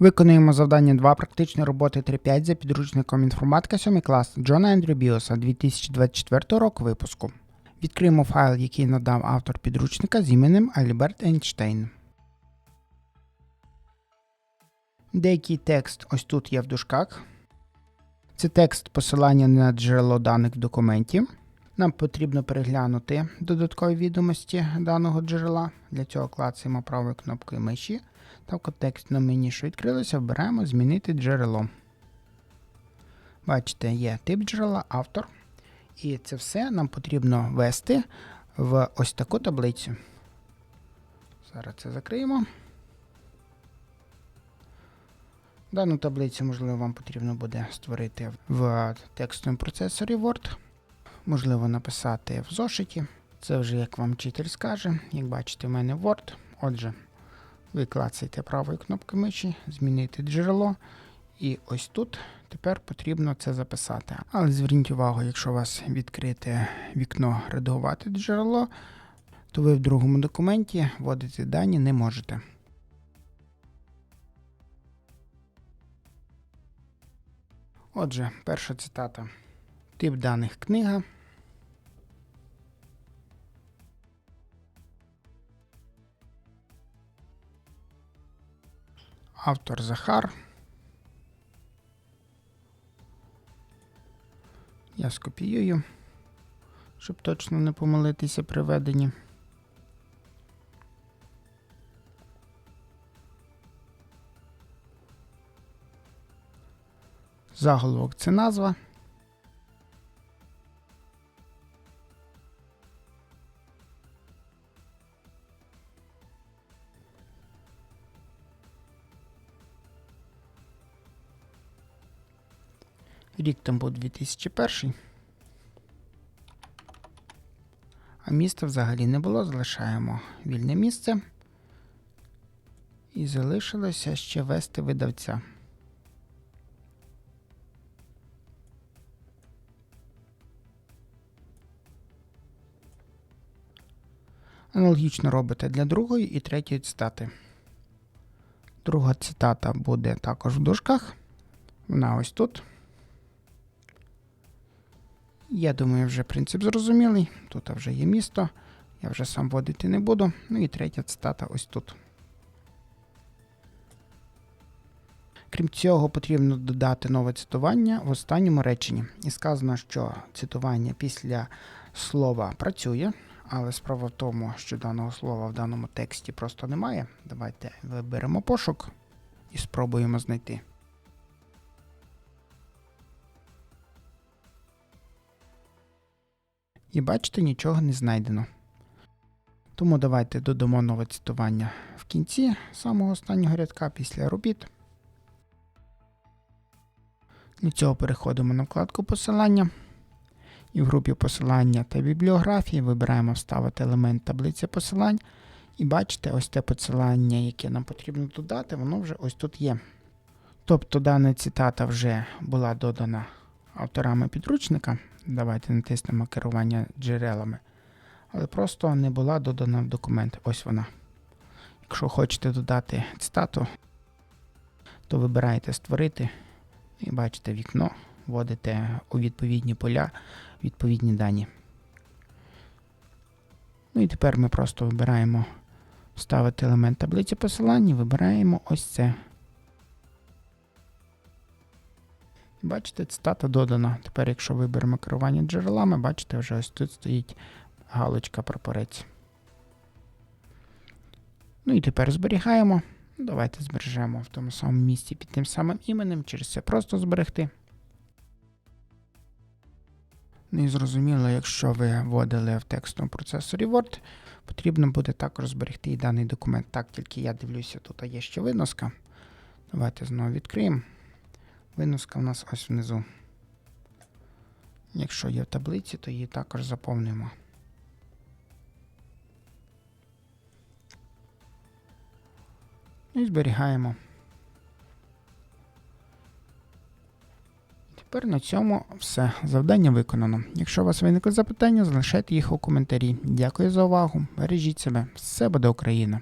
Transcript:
Виконуємо завдання 2 практичної роботи 3.5 за підручником інформатика 7 клас Джона Ендрю Біоса 2024 року випуску. Відкриємо файл, який надав автор підручника з іменем Альберт Ейнштейн. Деякий текст ось тут є в дужках. Це текст посилання на джерело даних в документі. Нам потрібно переглянути додаткові відомості даного джерела. Для цього клацаємо правою кнопкою миші та в контекстному мені, що відкрилося, вбираємо Змінити джерело. Бачите, є тип джерела, автор. І це все нам потрібно ввести в ось таку таблицю. Зараз це закриємо. Дану таблицю, можливо, вам потрібно буде створити в текстовому процесорі Word. Можливо, написати в зошиті. Це вже як вам вчитель скаже. Як бачите, в мене Word. Отже, ви клацаєте правою кнопкою миші, змінити джерело. І ось тут тепер потрібно це записати. Але зверніть увагу, якщо у вас відкрите вікно редагувати джерело, то ви в другому документі вводити дані не можете. Отже, перша цитата. Тип даних книга. Автор Захар. Я скопіюю, щоб точно не помилитися при веденні. Заголовок це назва. Рік там був 2001. А міста взагалі не було. Залишаємо вільне місце. І залишилося ще ввести видавця. Аналогічно робите для другої і третьої цитати. Друга цитата буде також в дужках. Вона ось тут. Я думаю, вже принцип зрозумілий. Тут вже є місто. Я вже сам вводити не буду. Ну і третя цитата ось тут. Крім цього, потрібно додати нове цитування в останньому реченні. І сказано, що цитування після слова працює, але справа в тому, що даного слова в даному тексті просто немає. Давайте виберемо пошук і спробуємо знайти. І бачите, нічого не знайдено. Тому давайте додамо нове цитування в кінці самого останнього рядка після робіт. Для цього переходимо на вкладку посилання. І в групі посилання та бібліографії вибираємо вставити елемент таблиці посилань. І бачите, ось те посилання, яке нам потрібно додати, воно вже ось тут є. Тобто дана цитата вже була додана авторами підручника. Давайте натиснемо керування джерелами. Але просто не була додана в документ. Ось вона. Якщо хочете додати цитату, то вибираєте Створити і бачите вікно, вводите у відповідні поля відповідні дані. Ну і тепер ми просто вибираємо вставити елемент таблиці посилань і вибираємо ось це. Бачите, цитата додана. Тепер, якщо виберемо керування джерелами, бачите, вже ось тут стоїть галочка прапорець. Ну і тепер зберігаємо. Давайте збережемо в тому самому місці під тим самим іменем, через це просто зберегти. Ну і зрозуміло, якщо ви вводили в текстовому процесорі Word, потрібно буде також зберегти і даний документ. Так, тільки я дивлюся, тут є ще виноска. Давайте знову відкриємо. Виноска в нас ось внизу. Якщо є в таблиці, то її також заповнюємо. І зберігаємо. Тепер на цьому все. Завдання виконано. Якщо у вас виникли запитання, залишайте їх у коментарі. Дякую за увагу. Бережіть себе. Все буде Україна!